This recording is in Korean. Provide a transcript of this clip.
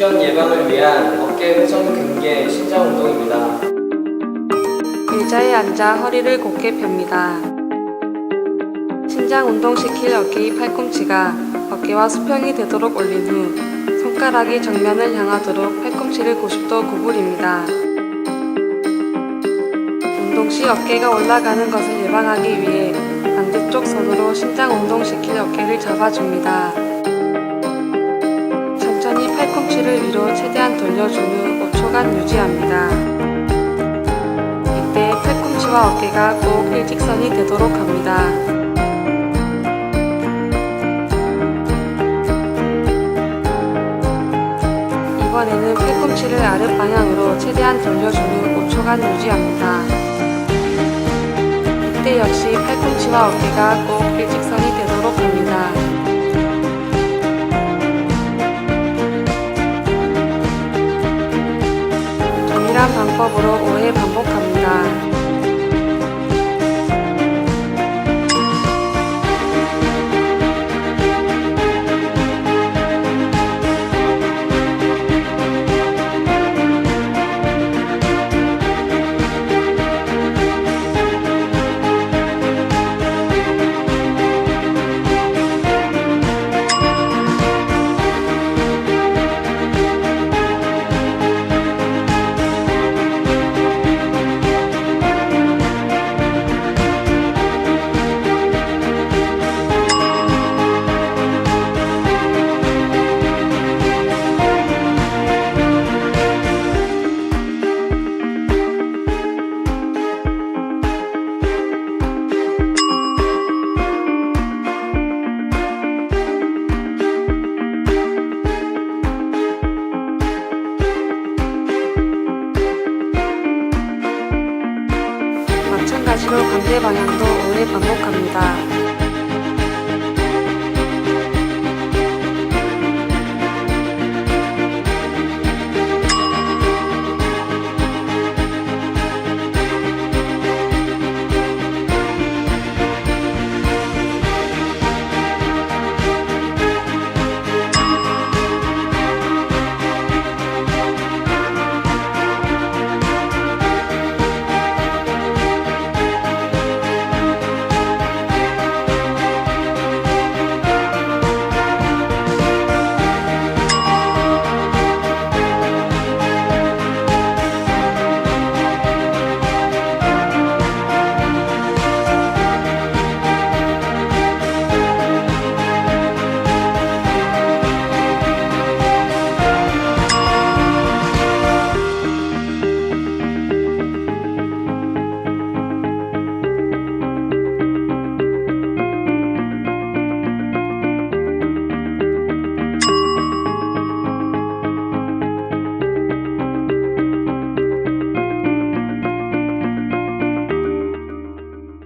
골다공증전 예방을 위한 어깨 회전 근개 신장 운동입니다. 의자에 앉아 허리를 곧게 펴니다. 신장 운동시킬 어깨의 팔꿈치가 어깨와 수평이 되도록 올린 후 손가락이 정면을 향하도록 팔꿈치를 90도 구부립니다. 운동 시 어깨가 올라가는 것을 예방하기 위해 반대쪽 손으로 신장 운동시킬 어깨를 잡아줍니다. 팔꿈치를 위로 최대한 돌려준 후 5초간 유지합니다. 이때 팔꿈치와 어깨가 꼭 일직선이 되도록 합니다. 이번에는 팔꿈치를 아랫 방향으로 최대한 돌려준 후 5초간 유지합니다. 이때 역시 팔꿈치와 어깨가 꼭 일직선이 되도록 합니다. 마찬가지로 반대 방향도 5회 반복합니다.